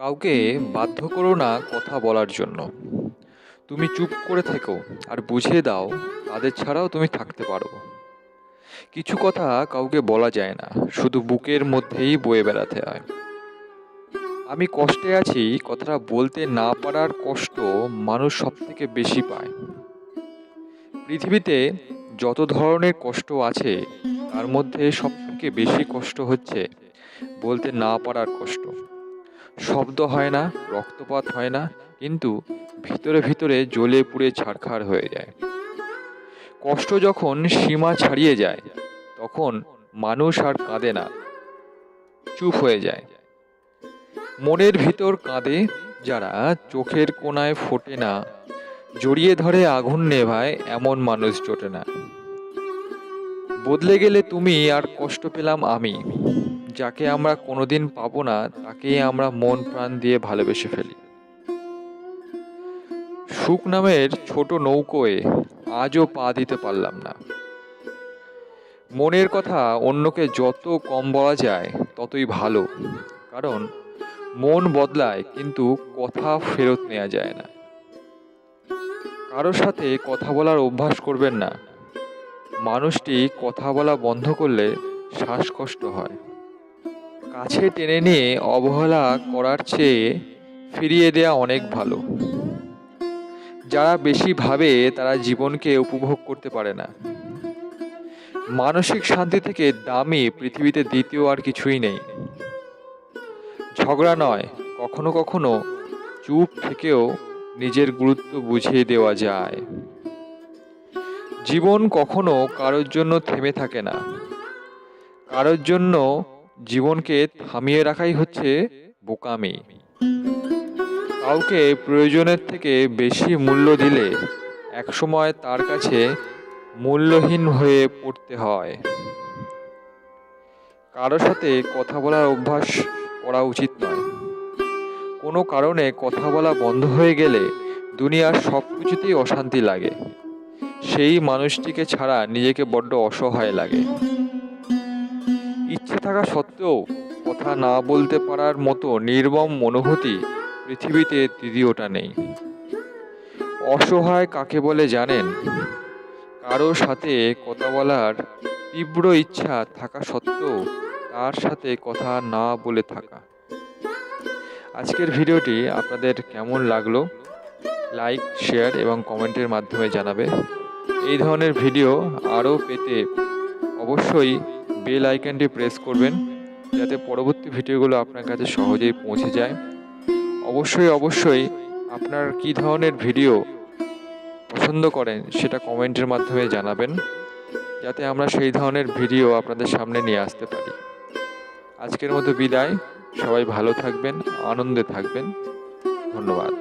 কাউকে বাধ্য করো না কথা বলার জন্য। তুমি চুপ করে থেকো আর বুঝিয়ে দাও তাদের ছাড়াও তুমি থাকতে পারো। কিছু কথা কাউকে বলা যায় না, শুধু বুকের মধ্যেই বয়ে বেড়াতে হয়। আমি কষ্টে আছি, কথাটা বলতে না পারার কষ্ট মানুষ সব থেকে বেশি পায়। পৃথিবীতে যত ধরনের কষ্ট আছে, তার মধ্যে সব থেকে বেশি কষ্ট হচ্ছে বলতে না পারার কষ্ট। শব্দ হয় না, রক্তপাত হয় না, কিন্তু ভিতরে ভিতরে জ্বলে পুড়ে ছারখার হয়ে যায়। কষ্ট যখন সীমা ছাড়িয়ে যায়, তখন মানুষ আর কাঁদে না, চুপ হয়ে যায়। মনের ভিতর কাঁদে যারা চোখের কোনায় ফোটে না, জড়িয়ে ধরে আগুন নেভায় এমন মানুষ জোটে না। বদলে গেলে তুমি আর কষ্ট পেলাম আমি। যাকে আমরা কোনোদিন পাবো না, তাকেই আমরা মন প্রাণ দিয়ে ভালোবেসে ফেলি। সুখ নামের ছোট নৌকোয় আজও পা দিতে পারলাম না। মনের কথা অন্যকে যত কম বলা যায়, ততই ভালো। কারণ, মন বদলায় কিন্তু কথা ফেরত নেওয়া যায় না। কারোর সাথে কথা বলার অভ্যাস করবেন না। মানুষটি কথা বলা বন্ধ করলে শ্বাসকষ্ট হয়। কাছে টেনে নিয়ে অবহেলা করার চেয়ে ফিরিয়ে দেয়া অনেক ভালো। যারা বেশি ভাবে তারা জীবনকে উপভোগ করতে পারে না। মানসিক শান্তি থেকে দামি পৃথিবীতে দ্বিতীয় আর কিছুই নেই। ঝগড়া নয়, কখনো কখনো চুপ থেকেও নিজের গুরুত্ব বুঝিয়ে দেওয়া যায়। জীবন কখনো কারোর জন্য থেমে থাকে না। কারোর জন্য জীবনকে থামিয়ে রাখাই হচ্ছে বোকামি। কাউকে প্রয়োজনের থেকে বেশি মূল্য দিলে একসময় তার কাছে মূল্যহীন হয়ে পড়তে হয়। কারও সাথে কথা বলার অভ্যাস করা উচিত নয়। কোনো কারণে কথা বলা বন্ধ হয়ে গেলে দুনিয়ার সব কিছুতেই অশান্তি লাগে। সেই মানুষটিকে ছাড়া নিজেকে বড্ড অসহায় লাগে। ইচ্ছে থাকা সত্ত্বেও কথা না বলতে পারার মতো নির্মম অনুভূতি পৃথিবীতে দ্বিতীয়টা নেই। অসহায় কাকে বলে জানেন? কারও সাথে কথা বলার তীব্র ইচ্ছা থাকা সত্ত্বেও তার সাথে কথা না বলে থাকা। আজকের ভিডিওটি আপনাদের কেমন লাগল? লাইক, শেয়ার এবং কমেন্টের মাধ্যমে জানাবে। এই ধরনের ভিডিও আরও পেতে অবশ্যই বেল আইকনটি প্রেস করবেন, যাতে পরবর্তী ভিডিওগুলো আপনার কাছে সহজেই পৌঁছে যায়। অবশ্যই অবশ্যই আপনার কী ধরনের ভিডিও পছন্দ করেন সেটা কমেন্টের মাধ্যমে জানাবেন, যাতে আমরা সেই ধরনের ভিডিও আপনাদের সামনে নিয়ে আসতে পারি। আজকের মতো বিদায়। সবাই ভালো থাকবেন, আনন্দে থাকবেন। ধন্যবাদ।